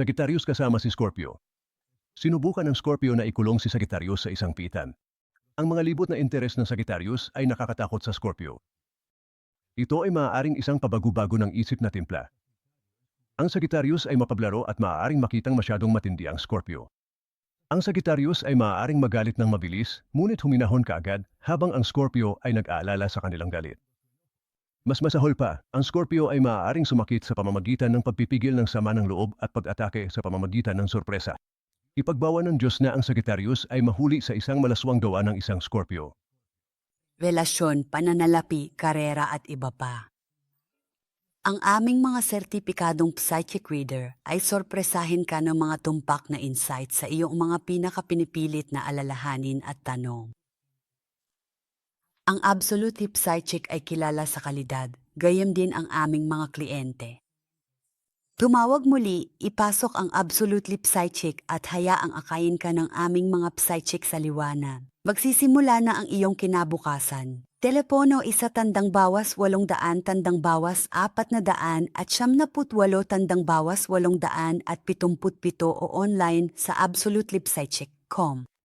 Sagittarius kasama si Scorpio. Sinubukan ng Scorpio na ikulong si Sagittarius sa isang pitan. Ang mga libot na interes ng Sagittarius ay nakakatakot sa Scorpio. Ito ay maaaring isang pabago-bago ng isip na timpla. Ang Sagittarius ay mapablaro at maaaring makitang masyadong matindi ang Scorpio. Ang Sagittarius ay maaaring magalit ng mabilis, ngunit huminahon kaagad habang ang Scorpio ay nag-aalala sa kanilang galit. Mas masahol pa, ang Scorpio ay maaaring sumakit sa pamamagitan ng pagpipigil ng sama ng loob at pag-atake sa pamamagitan ng sorpresa. Ipagbawa ng Diyos na ang Sagittarius ay mahuli sa isang malaswang gawa ng isang Scorpio. relasyon, pananalapi, karera at iba pa. Ang aming mga sertipikadong psychic reader ay sorpresahin ka ng mga tumpak na insight sa iyong mga pinakapinipilit na alalahanin at tanong. Ang Absolute Tip Psychic ay kilala sa kalidad, gayam din ang aming mga kliyente. Tumawag muli, ipasok ang Absolute Lip Psychic at hayaang akayin ka ng aming mga psychic sa liwanag. Magsisimula na ang iyong kinabukasan. Telepono isa tandang bawas walong daan tandang bawas apat na daan at siyam na putwalo tandang bawas walong daan at pitumput pito o online sa absolutelipsychic.com.